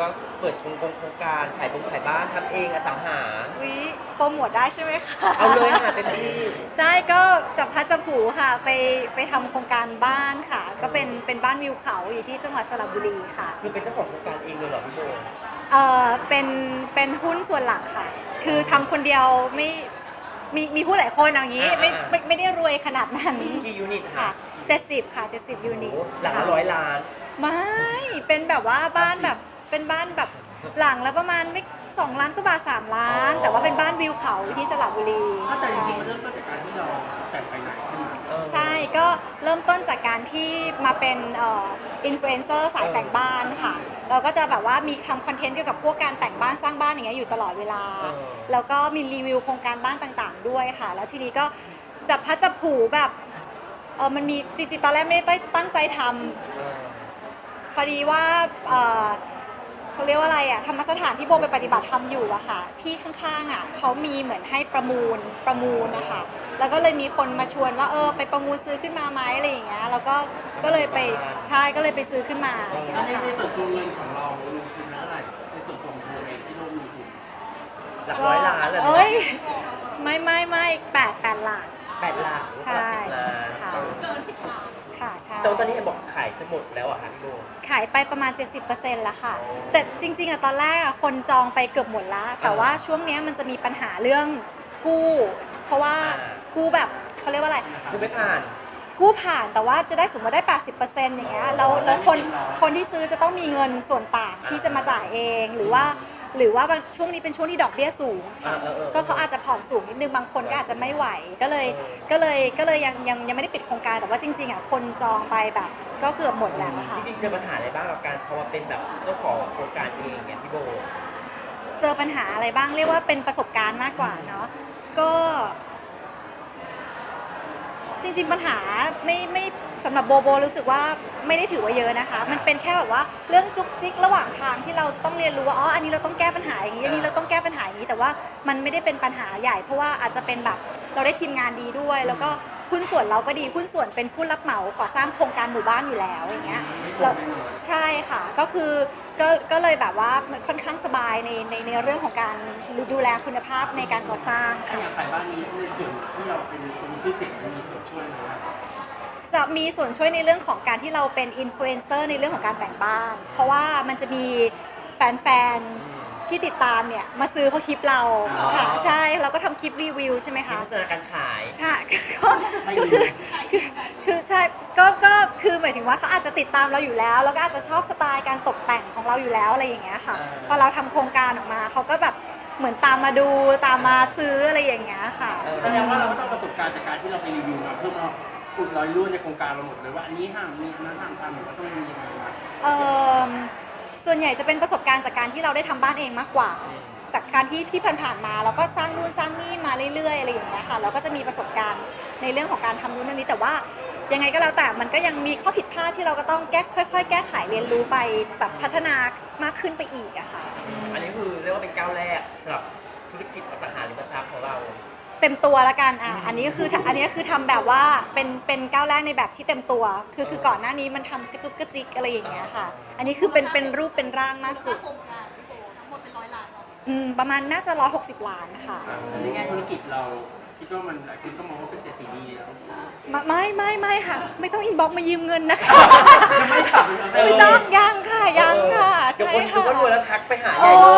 ก็เปิดโครงกงโครงการขายบงขายบ้านทำเองอสังหา วิโปรโมทได้ใช่ไหมคะ เอาเลยค่ะเต็มที่ ใช่ก็จับพัดจับผูค่ะ ไปไปทำโครงการบ้านค่ะ ก็เป็นเป็นบ้านวิวเขาอยู่ที่จังหวัดสระบุรีค่ะคือเป็นเจ้าของโครงการเองเลยเหรอพี่โบเออเป็นเป็นหุ้นส่วนหลักค่ะ คือทำคนเดียวไม่มีมีหุ้นหลายคนอย่างนี้ไม่ไม่ไม่ได้รวยขนาดนั้นกี่ยูนิตค่ะ ค่ะ70 ค่ะ 70 ยูนิตโอ้หลังละค่ะ ร้อยล้าน ไม่ เป็นแบบว่าบ้านแบบ เป็นบ้านแบบหลังแล้วประมาณไม่สองล้านก็บาทสามล้าน แต่ว่าเป็นบ้านวิวเขาที่สระบุรีถ้าแต่จริงๆมันใช่เริ่มต้นจากการที่เราแต่งไปไหนใช่ไหมเออ ใช่ก็เริ่มต้นจากการที่มาเป็นอินฟลูเอนเซอร์สายแต่งบ้านค่ะ เราก็จะแบบว่ามีทำคอนเทนต์เกี่ยวกับพวกการแต่งบ้านสร้างบ้านอย่างเงี้ยอยู่ตลอดเวลา เออ แล้วก็มีรีวิวโครงการบ้านต่างๆ ด้วยค่ะ แล้วทีนี้ก็จับพัดจับผูแบบเออมันมีจริงๆตอนแรกไม่ได้ตั้งใจทำเออพอดีว่าเอ่อ เขาเรียกว่าอะไรอะธรรมสถานที่โบไปปฏิบัติธรรมอยู่อะค่ะ ที่ข้างๆอะเขามีเหมือนให้ประมูลประมูลนะคะแล้วก็เลยมีคนมาชวนว่าเออไปประมูลซื้อขึ้นมาไหมอะไรอย่างเงี้ยแล้วก็ก็เลยไปใช่ก็เลยไปซื้อขึ้นมาแล้วในค่ะ ในส่วนตัวเงินของเราลงทุนเท่าไหร่ในส่วนตัวของโบเองที่เราลงทุนหลักร้อยล้านเลยเอ้ยไม่ไม่ไม่แปดแปดหลัก แปดหลักใช่หลักสิบล้านค่ะเออ ค่ะใช่ แต่ว่าตอนนี้เห็นบอกขายจะหมดแล้วอะค่ะพี่โบ ขายไปประมาณ 70%แล้วค่ะอ๋อแต่จริงๆอะตอนแรกอะคนจองไปเกือบหมดละแต่อ่าว่าช่วงเนี้ยมันจะมีปัญหาเรื่องกู้ เพราะว่าอ่า กู้แบบเขาเรียกว่าอะไร กูไม่ผ่าน กู้ผ่านแต่ว่าจะได้สมมติได้ 80%อย่างเงี้ยแล้วแล้วคนคนที่ซื้อจะต้องมีเงินส่วนต่างที่จะมาจ่ายเอง หรือว่า หรือว่าบางช่วงนี้เป็นช่วงที่ดอกเบี้ยสูงค่ะเออเออเออก็เขาอาจจะผ่อนสูงนิดนึงบางคนก็อาจจะไม่ไหวก็เลยเออก็เลยก็เลยยังยังยังไม่ได้ปิดโครงการแต่ว่าจริงๆอะคนจองไปแบบ ก็เกือบหมดแล้วอะค่ะ จริงๆเจอปัญหาอะไรบ้างกับการพอมาเป็นแบบเจ้าของโครงการเองเนี่ยพี่โบ เจอปัญหาอะไรบ้างเรียกว่าเป็นประสบการณ์มากกว่าเนาะก็ จริงๆปัญหาไม่ไม่ สำหรับโบโบรู้สึกว่าไม่ได้ถือว่าเยอะนะคะ มันเป็นแค่แบบว่าเรื่องจุกจิกระหว่างทางที่เราจะต้องเรียนรู้ว่าอ๋ออันนี้เราต้องแก้ปัญหาอย่างนี้อันนี้เราต้องแก้ปัญหาอย่างนี้ แต่ว่ามันไม่ได้เป็นปัญหาใหญ่ เพราะว่าอาจจะเป็นแบบเราได้ทีมงานดีด้วย แล้วก็หุ้นส่วนเราก็ดีหุ้นส่วนเป็นผู้รับเหมาก่อสร้างโครงการหมู่บ้านอยู่แล้วอย่างเงี้ยแล้วใช่ค่ะก็คือก็ก็เลยแบบว่ามันค่อนข้างสบายในในในเรื่องของการดูแลคุณภาพในการก่อสร้างถ้าค่ะ อยากขายบ้านนี้ในส่วนที่เราเป็นคนมีชื่เสียงมันมีส่วนช่วยไหมครับ จะมีส่วนช่วยในเรื่องของการที่เราเป็นอินฟลูเอนเซอร์ในเรื่องของการแต่งบ้าน เพราะว่ามันจะมีแฟนๆ ที่ติดตามเนี่ย มาซื้อเพราะคลิปเราค่ะใช่เราก็ทำคลิปรีวิวใช่ไหมมีคะพัฒนาการขาย ใช่ก็ก็คือคือคือใช่ก็ก็คือหมายถึงว่าเขาอาจจะติดตามเราอยู่แล้ว แล้วก็อาจจะชอบสไตล์การตกแต่งของเราอยู่แล้วอะไรอย่างเงี้ยค่ะอ่า พอเราทำโครงการออกมาเขาก็แบบเหมือนตามมาดูตามมาซื้ออะไรอย่างเงี้ยค่ะเออแสดงว่าเราก็ต้องประสบการณ์จากการที่เราไปรีวิวมาเพื่อมา อุดรอยรั่วในโครงการเราหมดเลยว่าอันนี้ห้ามมีอันนั้นห้ามทำหรือว่าต้องมียังไงนะเอ่อส่วนใหญ่จะเป็นประสบการณ์จากการที่เราได้ทำบ้านเองมากกว่า จากการที่ที่ผ่านๆมาเราก็สร้างนู่นสร้างนี่มาเรื่อยๆอะไรอย่างเงี้ยค่ะเราก็จะมีประสบการณ์ในเรื่องของการทำนู่นทำนี้แต่ว่ายังไงก็แล้วแต่มันก็ยังมีข้อผิดพลาดที่เราก็ต้องแก้ค่อย ๆ แก้ไขเรียนรู้ไปแบบพัฒนามากขึ้นไปอีกอะค่ะ อันนี้คือเรียกว่าเป็นก้าวแรกสำหรับธุรกิจอสังหาริมทรัพย์ของเรา เต็มตัวละกันอะอันนี้ก็คืออันนี้ก็คือทำแบบว่าเป็นเป็นก้าวแรกในแบบที่เต็มตัว คือคือก่อนหน้านี้มันทำกระจุกกระจิกอะไรอย่างเงี้ยค่ะ อันนี้คือเป็นเป็นรูปเป็นร่างมากสุดโครงการพี่โจทั้งหมดเป็นร้อยล้านเนาะอืมประมาณน่าจะ160ล้านค่ะ ในแง่ธุรกิจเราคิดว่ามันหลายคนก็มองว่าเป็นเศรษฐีนีแล้วไม่ไม่ไม่ไม่ค่ะ ไม่ต้องอินบ็อกมายืมเงินนะคะยังไม่ขับเลยไม่ต้องยังค่ะยังค่ะเดี๋ยวใช่คนดูค่ะ ก็รวยแล้วทักไปหาใหโอ้ญ่เลย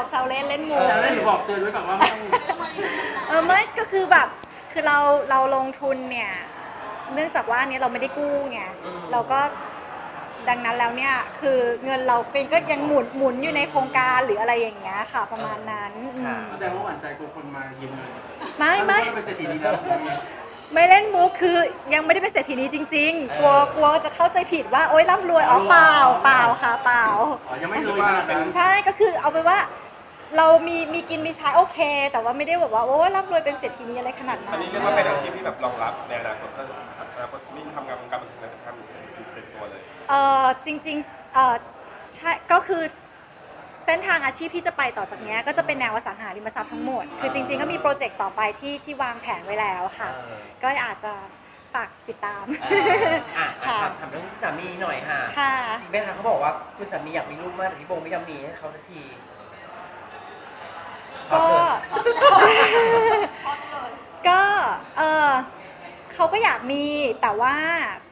วแซวแซวเล่นเล่นมุก แต่แล้วหนูบอกเตือนไว้ก่อนว่าไม่ต้องเออไม่ก็คือแบบคือเราเราลงทุนเนี่ย เนื่องจากว่าอันนี้เราไม่ได้กู้ไงอืมเราก็ดังนั้นแล้วเนี่ยคือเงินเราเป็นก็ยังหมุนหมุนอยู่ในโครงการหรืออะไรอย่างเงี้ยค่ะ ประมาณนั้นอืมแสดงว่าหวั่นใจกลัวคนมายืมเงินไม่ไม่ถ้าเป็นเศรษฐีนีแล้วไม่เล่นมุกคือยังไม่ได้เป็นเศรษฐีนี้จริง ๆ กลัวกลัวจะเข้าใจผิดว่าโอ๊ยร่ำรวยอ๋อเปล่าเปล่าค่ะเปล่า อ๋อยังไม่รวยขนาดนั้น ใช่ก็คือเอาไปนว่า เรามีมีกินมีใช้โอเค แต่ว่าไม่ได้แบบว่าโอ้ร่ำรวยเป็นเศรษฐีนี้อะไรขนาดนั้อันนนี้เรียกว่าเป็นอาชีพที่แบบรองรับในอนาคตก็อนาคตนี่ทำงานวงการบันเทิงแล้วจะทำอยู่เต็มตัวเลยเออจริงๆเออใช่ก็คือเส้นทางอาชีพที่จะไปต่อจากเนี้ยก็จะเป็นแนวอสังหาริมทรัพย์ทั้งหมด คือจริง ๆ ก็มีโปรเจกต์ต่อไปที่ที่วางแผนไว้แล้วค่ะ ก็อาจจะฝฝากติดตามเอออะอะค่ะถามถามเรื่องสามีหน่อยค่ะ ค่ะจริงไหมคะเขาบอกว่าคุณสามีอยากมีลูกมากแต่พี่โบไม่ยอมมีให้เขาสักทีช็อ ก็ตเลยก็เออเขาก็อยากมีแต่ว่า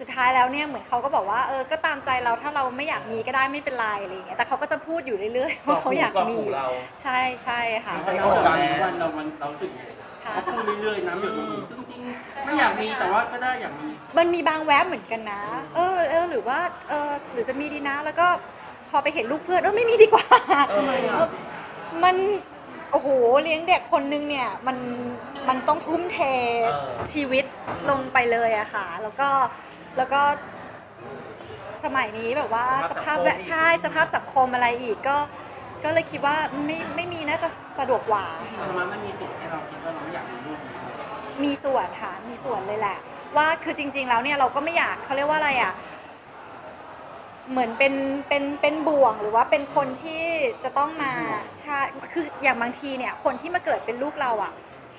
สุดท้ายแล้วเนี่ยเหมือนเขาก็บอกว่าเออก็ตามใจเราถ้าเราไม่อยากมีก็ได้ไม่เป็นไรอะไรอย่างเงี้ยแต่เขาก็จะพูดอยู่เรื่อยๆว่าเขาอยากมีขู่เราใช่ใช่ค่ะใจใจอ่อ่ออนนแล้แล้วววันเรามันเรารู้สึกไงค่ะเขาพูดเรื่อยๆนะแบบจริงๆไม่อยากมีแต่ว่าก็ได้อยากมีมันมีบางแวบเหมือนกันนะ เออเออหรือว่าเออหรือจะมีดีนะ แล้วก็พอไปเห็นลูกเพื่อนเออไม่มีดีกว่า เออเออมัน โอ้โหเลี้ยงเด็กคนนึงเนี่ยมันมันต้องทุ่มเทเออ ชีวิตลงไปเลยอะค่ะ แล้วก็แล้วก็สมัยนี้แบบว่าสสภาภาพพสังคมแบบอีกใช่สภาพสังคมอะไรอีกก็ก็เลยคิดว่าไม่ไม่มีน่าจะสะดวกกว่าจริงค่ะๆมันมันมีส่วนให้เราคิดว่าเราไม่อยากมีลูกมีมีส่วนค่ะมีส่วนเลยแหละ ว่าคือจริง ๆ แล้วเนี่ยเราก็ไม่อยากเขาเรียกว่าอะไรอะ เหมือนเป็นเป็นเป็นบ่วงหรือว่าเป็นคนที่จะต้องมาใช่คืออย่างบางทีเนี่ยคนที่มาเกิดเป็นลูกเราอะ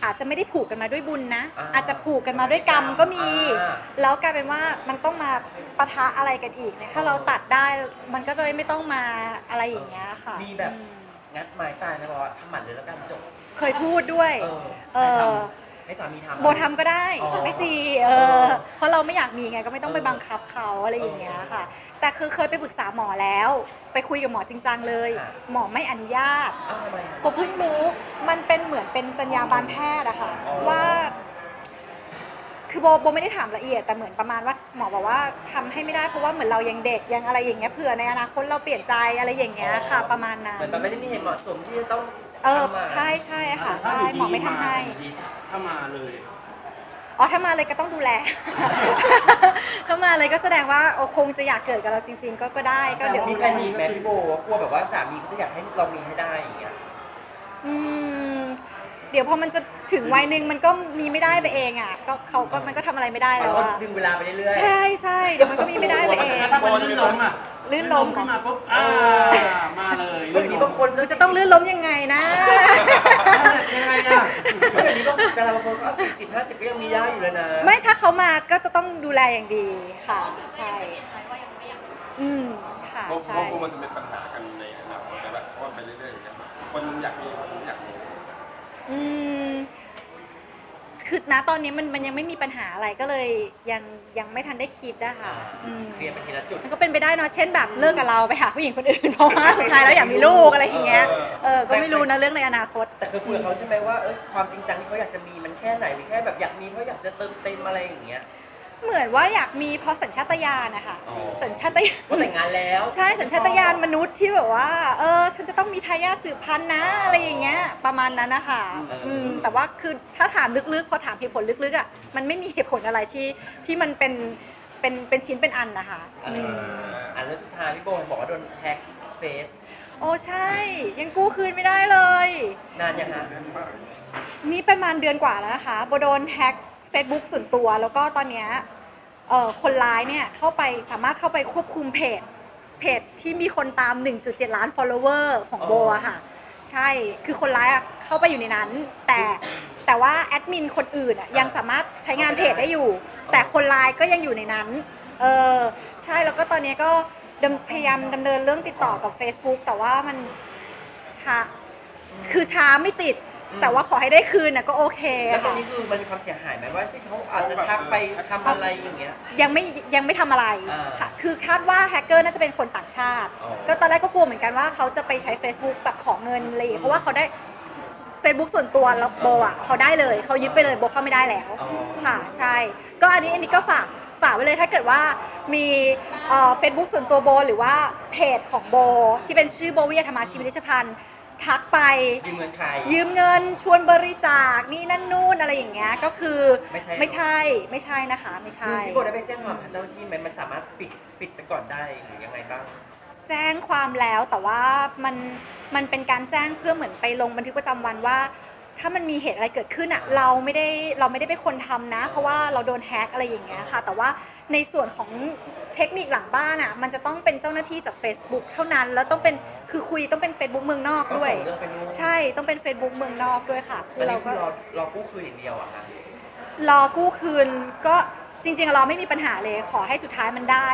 อาจจะไม่ได้ผูกกันมาด้วยบุญนะ อ่าอาจจะผูกกันมาด้วยกรรมก็มี อ่า แล้วกลายเป็นว่ามันต้องมาปะทะอะไรกันอีกเนี่ยถ้าเราตัดได้มันก็จะไม่ต้องมาอะไรอย่างเงี้ยค่ะมีแบบ อืมงัดไม้ตายนะบอกว่าทำหมันเลยแล้วกันจบ เคยพูดด้วย เออเออ ให้สามีทำ โบทำก็ได้อ๋อไม่สิเออเพราะเราไม่อยากมีไงก็ไม่ต้องไปบังคับเขาอะไรอย่างเงี้ยค่ะ แต่คือเคยไปปรึกษาหมอแล้ว ไปคุยกับหมอจริงจังเลย ค่ะ หมอไม่อนุญาตอ้าวทำไมอะ โบเพิ่งรู้มันเป็นเหมือนเป็นจรรยาบรรณแพทย์อะค่ะอ๋อ ว่า คือโบโบไม่ได้ถามละเอียดแต่เหมือนประมาณว่าหมอบอกว่าทำให้ไม่ได้เพราะว่าเหมือนเรายังเด็กยังอะไรอย่างเงี้ยเผื่อในอนาคตเราเปลี่ยนใจอะไรอย่างเงี้ยค่ะ ประมาณนั้น เหมือนมันไม่ได้มีเหตุเหมาะสมที่จะต้อง เออทำหมันใช่ใช่ค่ะถ้าใช่ยู่ดีหมอไม่ทำให้อยู่ดีถ้ามาเลยอ๋อถ้ามาเลยก็ต้องดูแล ถ้ามาเลยก็แสดงว่าโอคงจะอยากเกิดกับเราจริง ๆ ก็ก็ได้ก็เดี๋ยวมีดูแพแลนิคไหมพี่โบกลัวแบบว่าสามีเขาจะอยากให้เรามีให้ได้อย่างเงี้ย อืมเดี๋ยวพอมันจะถึงวัยหนึ่งมันก็มีไม่ได้ไปเองอะก็เขาก็มันก็ทำอะไรไม่ได้มัแล้นวก็อะดึงเวลาไปเรื่อยๆใช่ใช่เดี๋ยวมันก็มีไม่ได้ไปเองแล้วถ้ามันลื่นล้มอะ ลื่นล้มขึ้นมาปุ๊บอ่ามาเลยเดี๋ยวนี้บางคนก็จะต้องลื่นล้มยังไงนะยังไงอะเดี๋ยวนี้ก็ดาราบางคนก็สี่สิบห้าสิบก็ยังมีได้อยู่เลยนะไม่ถ้าเขามาก็จะต้องดูแลอย่างดีค่ะ ใช่เห็นไหมว่ายังไม่อยากมีอืมค่ะเพราะใช่เพราะมันจะเป็นปัญหากันในอนาคตนะแบบเพราะว่าไปเรื่อยๆอย่างเงี้ยคนอยากมีคนไม่อยากมี อืม คือณตอนนี้มันมันยังไม่มีปัญหาอะไรก็เลยยังยังไม่ทันได้คิดอะค่ะอืมเคลียร์ไปทีละจุด มันก็เป็นไปได้เนาะเช่นแบบเลิกกับเราไปหาผู้หญิงคนอื่น เพราะว่าสุดท้ายแล้วอยากมีลูกอะไรอย่างเงี้ยเออก็ไม่รู้นะเรื่องในอนาคต แต่คือคุยกับเขาใช่ไหมว่าเออความจริงจังที่เขาอยากจะมีมันแค่ไหนหรือแค่แบบอยากมีเพราะอยากจะเติมเต็มอะไรอย่างเงี้ย เหมือนว่าอยากมีเพราะสัญชาตญาณนะคะอ๋อ สัญชาตญาณว่าแต่งงานแล้วใช่สัญชาตญาณมนุษย์ที่แบบว่าเออฉันจะต้องมีทายาทสืบพันธุ์นะอะไรอย่างเงี้ย ประมาณนั้นนะคะเอออือืมแต่ว่าคือถ้าถามลึกๆพอถามเหตุผลลึกๆอะมันไม่มีเหตุผลอะไรที่ที่มันเป็นเป็นเป็นชิ้นเป็นอันนะคะเออือมอันแล้วสุดท้ายพี่โบบอกว่าโดนแฮ็กเฟซโอ้ใช่ ยังกู้คืนไม่ได้เลย นานยังฮะนี่ประมาณเดือนกว่าแล้วนะคะโบโดนแฮ็ก Facebook ส่วนตัว แล้วก็ตอนเนี้ยเอ่อคนร้ายเนี่ยเข้าไปสามารถเข้าไปควบคุมเพจ เพจที่มีคนตาม 1.7 ล้าน follower ของโบอะค่ะ ใช่คือคนร้ายอะเข้าไปอยู่ในนั้น แต่แต่ว่าแอดมินคนอื่นอะยังสามารถใช้งานเพจได้อยู่ แต่คนร้ายก็ยังอยู่ในนั้นเออใช่แล้วก็ตอนนี้ก็ดำพยายามดำเนินเรื่องติดต่อกับ Facebook แต่ว่ามันช้าคือช้าไม่ติดอืม แต่ว่าขอให้ได้คืนนะก็โอเคแล้วตอนค่ะ นี้คือมันมีความเสียหายไหมว่าใช่เขาอาจจะทักไปทำอะไรอย่างเงี้ย ยังไม่ยังไม่ทำอะไรอ่าค่ะ คือคาดว่าแฮกเกอร์น่าจะเป็นคนต่างชาติ อ๋อก็ตอนแรกก็กลัวเหมือนกันว่าเขาจะไปใช้ Facebook แบบของเงินอะไรอย่างเลย เพราะว่าเขาได้ Facebook ส่วนตัวแล้วโบอะเขาได้เลยเขายึดไปเลยโบเข้าไม่ได้แล้ว อ๋อ ค่ะใช่ ก็อันนี้อันนี้ก็ฝากฝากไว้เลยถ้าเกิดว่ามีเฟซบุ๊กส่วนตัวโบ หรือว่าเพจของโบ ที่เป็นชื่อโบวิยธรรมาชีวิตพันธ์ ทักไป ยืมเงินใคร ยืมเงินชวนบริจาคนี่นั่นนู่นอะไรอย่างเงี้ยก็คือไม่ใช่ ไม่ใช่ไม่ใช่นะคะ ไม่คือใช่ พี่โบได้ไปแจ้งความทางเจ้าหน้าที่ไหมมันสามารถปิดปิดไปก่อนได้หรือยังไงบ้าง แจ้งความแล้วแต่ว่ามันมันเป็นการแจ้งเพื่อเหมือนไปลงบันทึกประจำวันว่า ถ้ามันมีเหตุอะไรเกิดขึ้นอะเราไม่ได้เราไม่ได้เป็นคนทำนะ เพราะว่าเราโดนแฮ็กอะไรอย่างเงี้ยค่ะ แต่ว่าในส่วนของเทคนิคหลังบ้านอะมันจะต้องเป็นเจ้าหน้าที่จาก Facebook เท่านั้นแล้วต้องเป็น คือคุยต้องเป็น Facebook เมืองนอกก็ด้วยส่งเรื่องไปนู่น ใช่ต้องเป็น Facebook เมืองนอกด้วยค่ะ คือัอนเรานี้คืก็อรอรอกู้คืนอย่างเดียวอะค่ะ รอกู้คืนก็จริง ๆ เราไม่มีปัญหาเลย ขอให้สุดท้ายมันได้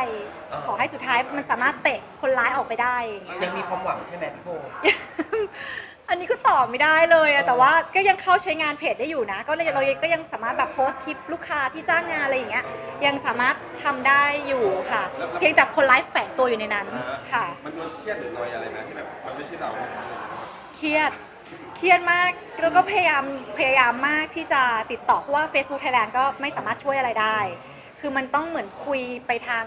ขอให้สุดท้ายมันสามารถเตะคนร้ายออกไปได้อย่างเงี้ยยังมีความหวังใช่ไหมพี่โบ อันนี้ก็ตอบไม่ได้เลยอะแต่ว่าก็ยังเข้าใช้งานเพจได้อยู่นะ ก็เลยเราก็ยังสามารถแบบโพสต์คลิปลูกค้าที่จ้างงานอะไรอย่างเงี้ยยังสามารถทำได้อยู่ค่ะ เพียงแต่คนไลฟ์แฝงตัวอยู่ในนั้นค่ะ มันโดนเครียดหรือหนอยอะไรนะที่แบบมันไม่ใช่เรา เครียด เครียดมาก แล้วก็พยายาม พยายามมากที่จะติดต่อ เพราะว่า Facebook Thailand ก็ไม่สามารถช่วยอะไรได้ คือมันต้องเหมือนคุยไปทาง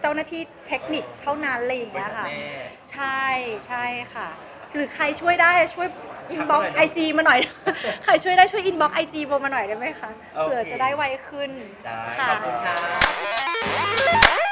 เจ้าหน้าที่เทคนิคเท่านั้นอะไรอย่างบริเงี้ยษัทค่ะแม่ ใช่ ใช่ค่ะ หรือใครช่วยได้ช่วยอินทักบ็อกมาหน่ไออยจีมาหน่อย ใครช่วยได้ช่วยอินบ็อกไอจีโบมาหน่อยได้ไหมคะโอเคเผื่อจะได้ไวขึ้น ได้ค่ะขอบคุณค่ะ